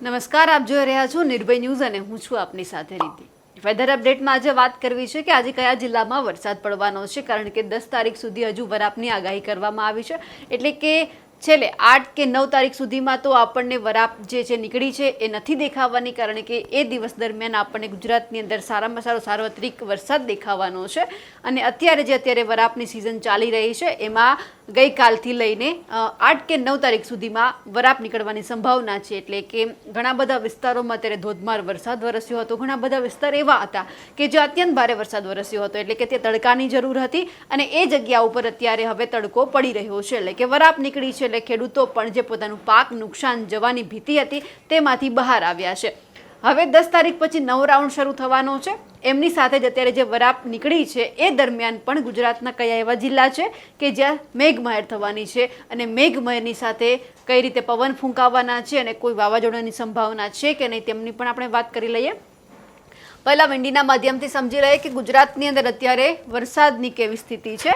નમસ્કાર, આપ જોઈ રહ્યા છો નિર્ભય ન્યૂઝ અને હું છું આપની સાથે રીતિ. વેધર અપડેટમાં આજે વાત કરવી છે કે આજે કયા જિલ્લામાં વરસાદ પડવાનો છે, કારણ કે દસ તારીખ સુધી હજુ વરાપની આગાહી કરવામાં આવી છે. એટલે કે છેલ્લે આઠ કે નવ તારીખ સુધીમાં તો આપણને વરાપ જે છે નીકળી છે એ નથી દેખાવાની, કારણ કે એ દિવસ દરમિયાન આપણને ગુજરાતની અંદર સારામાં સારો સાર્વત્રિક વરસાદ દેખાવાનો છે. અને અત્યારે જે અત્યારે વરાપની સિઝન ચાલી રહી છે, એમાં ગઈકાલથી લઈને આઠ કે નવ તારીખ સુધીમાં વરાપ નીકળવાની સંભાવના છે. એટલે કે ઘણા બધા વિસ્તારોમાં અત્યારે ધોધમાર વરસાદ વરસ્યો હતો. ઘણા બધા વિસ્તાર એવા હતા કે જે અત્યંત ભારે વરસાદ વરસ્યો હતો. એટલે કે તે તડકાની જરૂર હતી અને એ જગ્યા ઉપર અત્યારે હવે તડકો પડી રહ્યો છે. એટલે કે વરાપ નીકળી છે એટલે ખેડૂતો પણ જે પોતાનું પાક નુકસાન જવાની ભીતિ હતી તેમાંથી બહાર આવ્યા છે. હવે દસ તારીખ પછી નવ રાઉન્ડ શરૂ થવાનો છે. એમની સાથે જ અત્યારે જે વરાપ નીકળી છે, એ દરમિયાન પણ ગુજરાતના કયા એવા જિલ્લા છે કે જ્યાં મેઘમહેર થવાની છે અને મેઘમહેરની સાથે કઈ રીતે પવન ફૂંકાવાના છે અને કોઈ વાવાઝોડાની સંભાવના છે કે નહીં તેમની પણ આપણે વાત કરી લઈએ. પહેલાં વિંડીના માધ્યમથી સમજી લઈએ કે ગુજરાતની અંદર અત્યારે વરસાદની કેવી સ્થિતિ છે.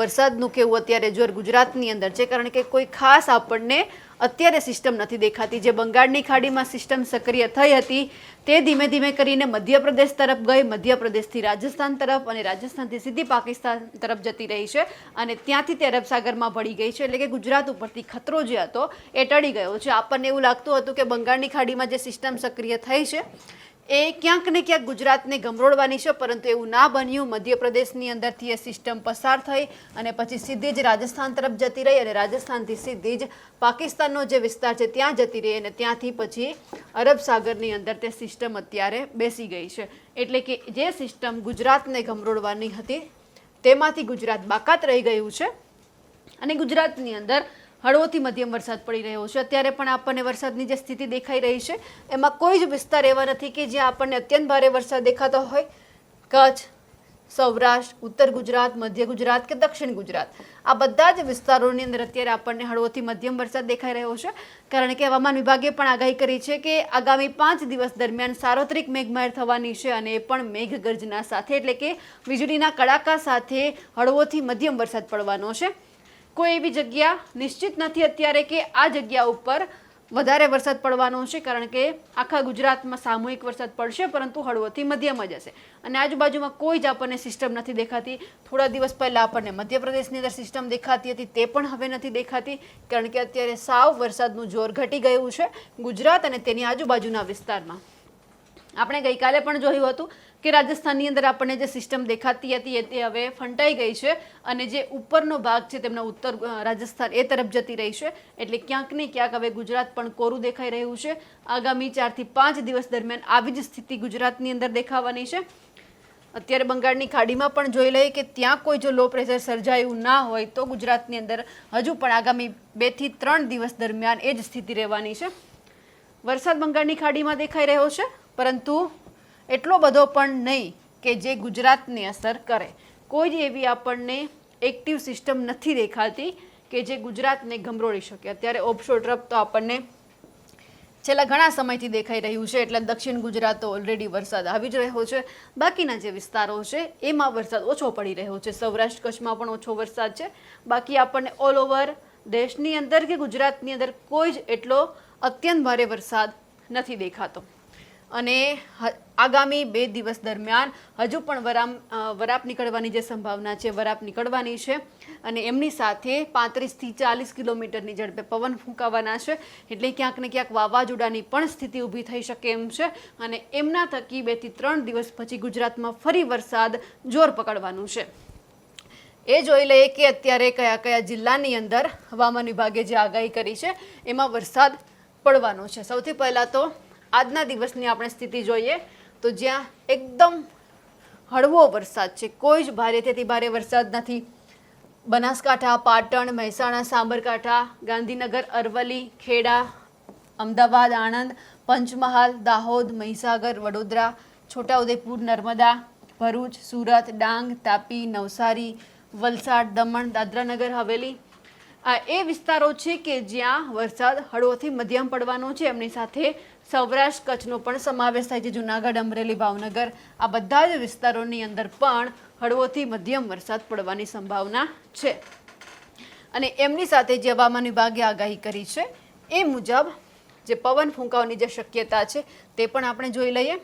વરસાદનું કેવું અત્યારે જોર ગુજરાતની અંદર છે, કારણ કે કોઈ ખાસ આપણને અત્યારે સિસ્ટમ નથી દેખાતી. જે બંગાળની ખાડીમાં સિસ્ટમ સક્રિય થઈ હતી, તે ધીમે ધીમે કરીને મધ્યપ્રદેશ તરફ ગઈ, મધ્યપ્રદેશથી રાજસ્થાન તરફ અને રાજસ્થાનથી સીધી પાકિસ્તાન તરફ જતી રહી છે અને ત્યાંથી તે અરબ સાગરમાં ભળી ગઈ છે. એટલે કે ગુજરાત ઉપરથી ખતરો જે હતો, એ ટળી ગયો છે. આપણને એવું લાગતું હતું કે બંગાળની ખાડીમાં જે સિસ્ટમ સક્રિય થઈ છે એ ક્યાંક ને ક્યાંક ગુજરાતને ગમરોડવાની છે, પરંતુ એવું ના બન્યું. મધ્યપ્રદેશની અંદરથી એ સિસ્ટમ પસાર થઈ અને પછી સીધી જ રાજસ્થાન તરફ જતી રહી અને રાજસ્થાનથી સીધી જ પાકિસ્તાનનો જે વિસ્તાર છે, ત્યાં જતી રહી અને ત્યાંથી પછી અરબ સાગરની અંદર તે સિસ્ટમ અત્યારે બેસી ગઈ છે. એટલે કે જે સિસ્ટમ ગુજરાતને ગમરોડવાની હતી, તેમાંથી ગુજરાત બાકાત રહી ગયું છે અને ગુજરાતની અંદર હળવોથી મધ્યમ વરસાદ પડી રહ્યો છે. અત્યારે પણ આપણને વરસાદની જે સ્થિતિ દેખાઈ રહી છે, એમાં કોઈ જ વિસ્તાર એવા નથી કે જ્યાં આપણને અત્યંત ભારે વરસાદ દેખાતો હોય. કચ્છ, સૌરાષ્ટ્ર, ઉત્તર ગુજરાત, મધ્ય ગુજરાત કે દક્ષિણ ગુજરાત. આ બધા જ વિસ્તારોની અંદર અત્યારે આપણને હળવોથી મધ્યમ વરસાદ દેખાઈ રહ્યો છે. કારણ કે હવામાન વિભાગે પણ આગાહી કરી છે કે આગામી પાંચ દિવસ દરમિયાન સાર્વત્રિક મેઘમહેર થવાની છે અને એ પણ મેઘગર્જના સાથે, એટલે કે વીજળીના કડાકા સાથે હળવોથી મધ્યમ વરસાદ પડવાનો છે. કોઈ એવી જગ્યા નિશ્ચિત નથી અત્યારે કે આ જગ્યા ઉપર વધારે વરસાદ પડવાનો છે કારણ કે આખા ગુજરાતમાં સામૂહિક વરસાદ પડશે, પરંતુ હળવોથી મધ્યમ જ હશે. અને આજુબાજુમાં કોઈ જ આપણને સિસ્ટમ નથી દેખાતી. થોડા દિવસ પહેલાં આપણને મધ્યપ્રદેશની અંદર સિસ્ટમ દેખાતી હતી, તે પણ હવે નથી દેખાતી, કારણ કે અત્યારે સાવ વરસાદનું જોર ઘટી ગયું છે ગુજરાત અને તેની આજુબાજુના વિસ્તારમાં. આપણે ગઈકાલે પણ જોયું હતું કે રાજસ્થાનની અંદર આપણને જે સિસ્ટમ દેખાતી હતી તે હવે ફંટાઈ ગઈ છે અને જે ઉપરનો ભાગ છે તેમના ઉત્તર રાજસ્થાન એ તરફ જતી રહી છે. એટલે ક્યાંક ને ક્યાંક હવે ગુજરાત પણ કોરું દેખાઈ રહ્યું છે. આગામી ચારથી પાંચ દિવસ દરમિયાન આવી જ સ્થિતિ ગુજરાતની અંદર દેખાવાની છે. અત્યારે બંગાળની ખાડીમાં પણ જોઈ લઈએ કે ત્યાં કોઈ જો લો પ્રેશર સર્જાયું ના હોય તો ગુજરાતની અંદર હજુ પણ આગામી બેથી ત્રણ દિવસ દરમિયાન એ જ સ્થિતિ રહેવાની છે. વરસાદ બંગાળની ખાડીમાં દેખાઈ રહ્યો છે, પરંતુ એટલો બધો પણ નહીં કે જે ગુજરાતને અસર કરે. કોઈ જ એવી આપણને એક્ટિવ સિસ્ટમ નથી દેખાતી કે જે ગુજરાતને ગમરોળી શકે. અત્યારે ઓફશોર ટ્રફ તો આપણને છેલ્લા ઘણા સમયથી દેખાઈ રહ્યું છે, એટલે દક્ષિણ ગુજરાત તો ઓલરેડી વરસાદ આવી જ રહ્યો છે. બાકીના જે વિસ્તારો છે, એમાં વરસાદ ઓછો પડી રહ્યો છે. સૌરાષ્ટ્ર કચ્છમાં પણ ઓછો વરસાદ છે. બાકી આપણને ઓલ ઓવર દેશની અંદર કે ગુજરાતની અંદર કોઈ જ એટલો અત્યંત ભારે વરસાદ નથી દેખાતો. અને આગામી બે દિવસ દરમિયાન હજુ પણ વરામ વરાપ નીકળવાની જે સંભાવના છે, વરાપ નીકળવાની છે. અને એમની સાથે પાંત્રીસથી ચાલીસ કિલોમીટરની ઝડપે પવન ફૂંકાવાના છે. એટલે ક્યાંક ને ક્યાંક વાવાઝોડાની પણ સ્થિતિ ઊભી થઈ શકે એમ છે. અને એમના થકી બેથી ત્રણ દિવસ પછી ગુજરાતમાં ફરી વરસાદ જોર પકડવાનું છે. એ જોઈ લઈએ કે અત્યારે કયા કયા જિલ્લાની અંદર હવામાન વિભાગે જે આગાહી કરી છે, એમાં વરસાદ પડવાનો છે. સૌથી પહેલાં તો આજના દિવસની આપણે સ્થિતિ જોઈએ તો જ્યાં એકદમ હળવો વરસાદ છે. કોઈ જ ભારે તેથી ભારે વરસાદ નથી. બનાસકાંઠા, પાટણ, મહેસાણા, સાબરકાંઠા, ગાંધીનગર, અરવલ્લી, ખેડા, અમદાવાદ, આણંદ, પંચમહાલ, દાહોદ, મહીસાગર, વડોદરા, છોટાઉદેપુર, નર્મદા, ભરૂચ, સુરત, ડાંગ, તાપી, નવસારી, વલસાડ, દમણ, દાદરાનગર, હવેલી આ એ વિસ્તારો છે કે જ્યાં વરસાદ હળવોથી મધ્યમ પડવાનો છે. એમની સાથે સૌરાષ્ટ્ર કચ્છનો પણ સમાવેશ થાય છે. જુનાગઢ, અમરેલી, ભાવનગર આ બધા જ વિસ્તારોની અંદર પણ હળવોથી મધ્યમ વરસાદ પડવાની સંભાવના છે. અને એમની સાથે જે હવામાન વિભાગે આગાહી કરી છે, એ મુજબ જે પવન ફૂંકાવાની જે શક્યતા છે, તે પણ આપણે જોઈ લઈએ.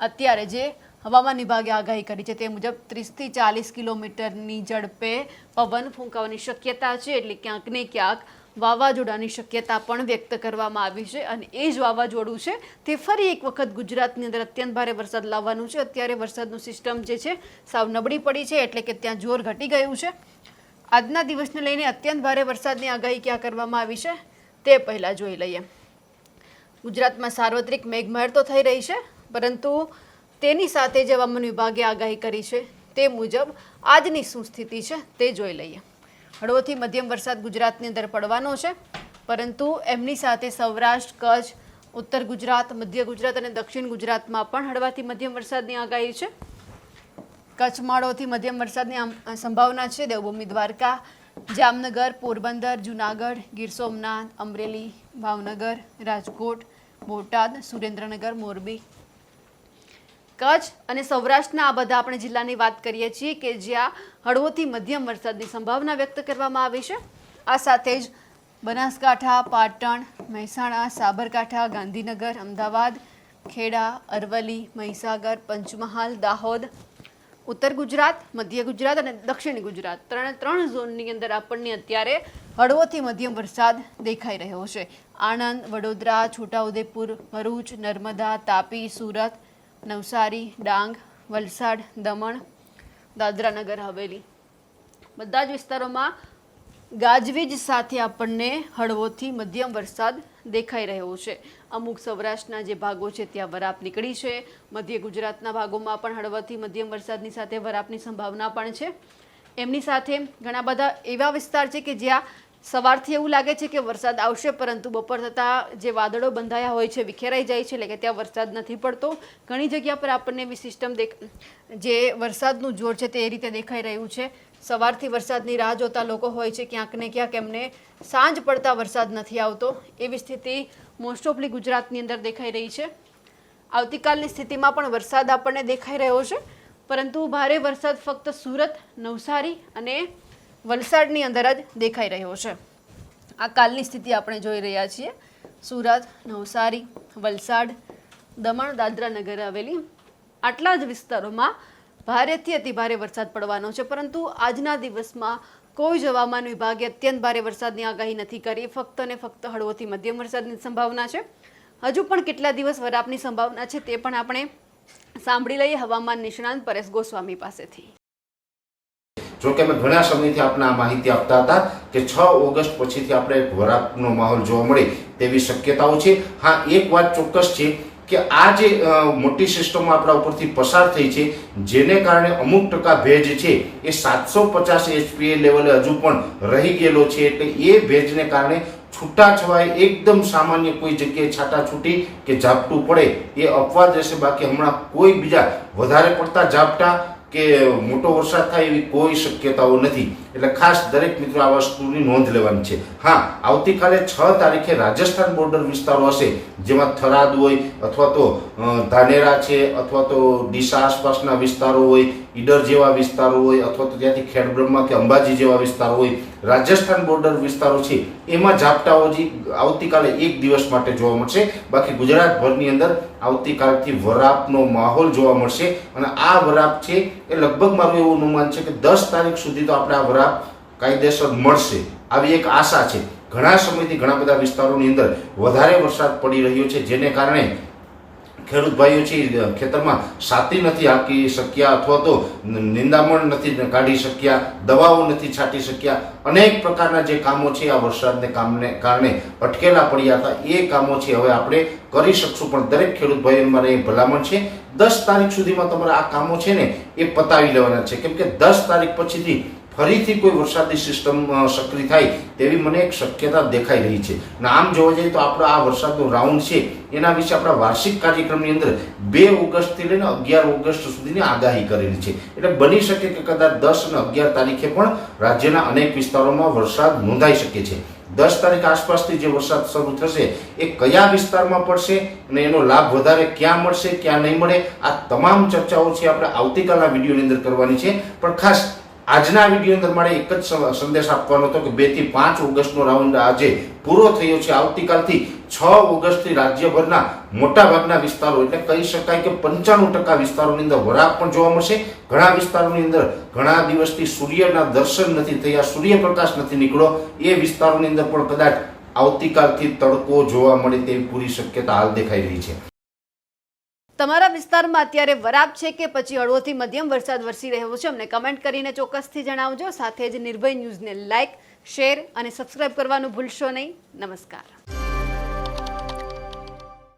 અત્યારે જે હવામાન વિભાગે આગાહી કરી છે. તે મુજબ ત્રીસથી ચાલીસ કિલોમીટરની ઝડપે પવન ફૂંકાવાની શક્યતા છે એટલે ક્યાંક ને ક્યાંક વાવાઝોડાની શક્યતા પણ વ્યક્ત કરવામાં આવી છે અને એ જ વાવાઝોડું છે તે ફરી એક વખત ગુજરાતની અંદર અત્યંત ભારે વરસાદ લાવવાનું છે. અત્યારે વરસાદનું સિસ્ટમ જે છે સાવ નબળી પડી છે એટલે કે ત્યાં જોર ઘટી ગયું છે. આજના દિવસને લઈને અત્યંત ભારે વરસાદની આગાહી ક્યાં કરવામાં આવી છે તે પહેલાં જોઈ લઈએ. ગુજરાતમાં સાર્વત્રિક મેઘમહેર તો થઈ રહી છે, પરંતુ તેની સાથે જે હવામાન વિભાગે આગાહી કરી છે. તે મુજબ, આજની શું સ્થિતિ છે તે જોઈ લઈએ. હળવોથી મધ્યમ વરસાદ ગુજરાતની અંદર પડવાનો છે, પરંતુ એમની સાથે સૌરાષ્ટ્ર, કચ્છ, ઉત્તર ગુજરાત, મધ્ય ગુજરાત અને દક્ષિણ ગુજરાતમાં પણ હળવાથી મધ્યમ વરસાદની આગાહી છે. કચ્છમાળોથી મધ્યમ વરસાદની સંભાવના છે. દેવભૂમિ દ્વારકા, જામનગર, પોરબંદર, જુનાગઢ, ગીર સોમનાથ, અમરેલી, ભાવનગર, રાજકોટ, બોટાદ, સુરેન્દ્રનગર, મોરબી કચ્છ અને સૌરાષ્ટ્રના આ બધા આપણે જિલ્લાની વાત કરીએ છીએ કે જ્યાં હળવોથી મધ્યમ વરસાદની સંભાવના વ્યક્ત કરવામાં આવી છે. આ સાથે જ બનાસકાંઠા, પાટણ, મહેસાણા, સાબરકાંઠા, ગાંધીનગર, અમદાવાદ, ખેડા, અરવલ્લી, મહીસાગર, પંચમહાલ, દાહોદ, ઉત્તર ગુજરાત, મધ્ય ગુજરાત અને દક્ષિણ ગુજરાત ત્રણે ત્રણ ઝોનની અંદર આપણને અત્યારે હળવોથી મધ્યમ વરસાદ દેખાઈ રહ્યો છે. આણંદ, વડોદરા, છોટાઉદેપુર, ભરૂચ, નર્મદા, તાપી, સુરત નવસારી, ડાંગ, વલસાડ, દમણ, દાદરાનગર, હવેલી. બધા જ વિસ્તારોમાં ગાજવીજ સાથે આપણને હળવોથી મધ્યમ વરસાદ દેખાઈ રહ્યો છે. અમુક સૌરાષ્ટ્રના જે ભાગો છે ત્યાં વરાપ નીકળી છે. મધ્ય ગુજરાતના ભાગોમાં પણ હળવાથી મધ્યમ વરસાદની સાથે વરાપની સંભાવના પણ છે. એમની સાથે ઘણા બધા એવા વિસ્તાર છે કે જ્યાં સવારથી એવું લાગે છે કે વરસાદ આવશે, પરંતુ બપોર થતાં જે વાદળો બંધાયા હોય છે, વિખેરાઈ જાય છે, એટલે કે ત્યાં વરસાદ નથી પડતો. ઘણી જગ્યા પર આપણને એવી સિસ્ટમ દેખ, જે વરસાદનું જોર છે તે એ રીતે દેખાઈ રહ્યું છે. સવારથી વરસાદની રાહ જોતા લોકો હોય છે, ક્યાંક ને ક્યાંક એમને સાંજ પડતા વરસાદ નથી આવતો. એવી સ્થિતિ મોસ્ટ ઓફલી ગુજરાતની અંદર દેખાઈ રહી છે. આવતીકાલની સ્થિતિમાં પણ વરસાદ આપણને દેખાઈ રહ્યો છે, પરંતુ ભારે વરસાદ ફક્ત સુરત, નવસારી અને વલસાડની અંદર જ દેખાઈ રહ્યો છે. આ કાલની સ્થિતિ આપણે જોઈ રહ્યા છીએ. સુરત, નવસારી, વલસાડ, દમણ, દાદરા નગર આવેલી આટલા જ વિસ્તારોમાં ભારેથી અતિ ભારે વરસાદ પડવાનો છે. પરંતુ આજના દિવસમાં કોઈ જ હવામાન વિભાગે અત્યંત ભારે વરસાદની આગાહી નથી કરી. ફક્ત અને ફક્ત હળવોથી મધ્યમ વરસાદની સંભાવના છે. હજુ પણ કેટલા દિવસ વરાપની સંભાવના છે તે પણ આપણે સાંભળી લઈએ હવામાન નિષ્ણાંત પરેશ ગોસ્વામી પાસેથી. જો કે અમે ઘણા સમયથી આપણે આ માહિતી આપતા હતા કે છ ઓગસ્ટ પછીથી આપણે એક વરાપનો માહોલ જોવા મળે તેવી શક્યતાઓ છે. હા, એક વાત ચોક્કસ છે કે આ જે મોટી સિસ્ટમ આપણા ઉપરથી પસાર થઈ છે, જેને કારણે અમુક ટકા ભેજ છે, એ સાતસો પચાસ એચપીએ લેવલે હજુ પણ રહી ગયેલો છે. એટલે એ ભેજને કારણે છૂટાછવાય એકદમ સામાન્ય કોઈ જગ્યાએ છાટા છૂટી કે ઝાપટું પડે એ અપવાદ રહેશે. બાકી હમણાં કોઈ બીજા વધારે પડતા ઝાપટા કે મોટો વરસાદ થાય એવી કોઈ શક્યતાઓ નથી. એટલે ખાસ દરેક મિત્રો આ વસ્તુની નોંધ લેવાની છે. હા, આવતીકાલે છ તારીખે રાજસ્થાન બોર્ડર વિસ્તારો હશે, જેમાં થરાદ હોય અથવા તો ધાનેરા છે અથવા તો ડીસા આસપાસના વિસ્તારો હોય, ઈડર જેવા વિસ્તારો હોય અથવા તો ત્યાંથી ખેડબ્રહ્મા કે અંબાજી જેવા વિસ્તારો હોય, રાજસ્થાન બોર્ડર વિસ્તારો છે, એમાં ઝાપટાઓ જે આવતીકાલે એક દિવસ માટે જોવા મળશે. બાકી ગુજરાતભરની અંદર આવતીકાલથી વરાપનો માહોલ જોવા મળશે અને આ વરાપ છે એ લગભગ મારું એવું અનુમાન છે કે દસ તારીખ સુધી તો આપણે આ વરાપ કાયદેસર મળશે. આવી એક આશા છે. ઘણા સમયથી ઘણા બધા વિસ્તારોની અંદર વધારે વરસાદ પડી રહ્યો છે, જેને કારણે ખેડૂત ભાઈઓ છે ખેતરમાં સાતી નથી આપી શક્યા અથવા તો નિંદામણ નથી કાઢી શક્યા, દવાઓ નથી છાંટી શક્યા. અનેક પ્રકારના જે કામો છે, આ વરસાદને કામને, કારણે અટકેલા પડ્યા હતા. એ કામો છે, હવે આપણે કરી શકશું, પણ દરેક ખેડૂત ભાઈઓ મારે ભલામણ છે. દસ તારીખ સુધીમાં તમારા આ કામો છે ને, એ પતાવી લેવાના છે. કેમ કે દસ તારીખ પછીથી ફરીથી કોઈ વરસાદી સિસ્ટમ સક્રિય થાય તેવી મને એક શક્યતા દેખાઈ રહી છે. અને આમ જોવા જઈએ તો આપણો આ વરસાદનો રાઉન્ડ છે, એના વિશે આપણા વાર્ષિક કાર્યક્રમની અંદર બે ઓગસ્ટથી લઈને અગિયાર ઓગસ્ટ સુધીની આગાહી કરેલી છે. એટલે બની શકે કે કદાચ દસ અને અગિયાર તારીખે પણ રાજ્યના અનેક વિસ્તારોમાં વરસાદ નોંધાઈ શકે છે. દસ તારીખ આસપાસથી જે વરસાદ શરૂ થશે, એ કયા વિસ્તારમાં પડશે અને એનો લાભ વધારે ક્યાં મળશે, ક્યાં નહીં મળે, આ તમામ ચર્ચાઓ છે આપણે આવતીકાલના વિડીયોની અંદર કરવાની છે. પણ ખાસ આજના વીડિયો અંદર મારે એક જ સંદેશ આપવાનો હતો કે બેથી પાંચ ઓગસ્ટનો રાઉન્ડ આજે પૂરો થયો છે. આવતીકાલથી છ ઓગસ્ટથી રાજ્યભરના મોટાભાગના વિસ્તારો, એટલે કહી શકાય કે પંચાણું ટકા વિસ્તારોની અંદર વરાપ પણ જોવા મળશે. ઘણા વિસ્તારોની અંદર ઘણા દિવસથી સૂર્યના દર્શન નથી થયા, સૂર્યપ્રકાશ નથી નીકળો એ વિસ્તારોની અંદર પણ કદાચ આવતીકાલથી તડકો જોવા મળે તેવી પૂરી શક્યતા હાલ દેખાઈ રહી છે. તમારા વિસ્તારમાં અત્યારે વરાપ છે કે પછી હળવોથી મધ્યમ વરસાદ વરસી રહ્યો છે? અમને કમેન્ટ કરીને ચોક્કસથી જણાવજો. સાથે જ નિર્ભય ન્યૂઝને લાઇક શેર અને સબસ્ક્રાઇબ કરવાનું ભૂલશો નહીં. નમસ્કાર.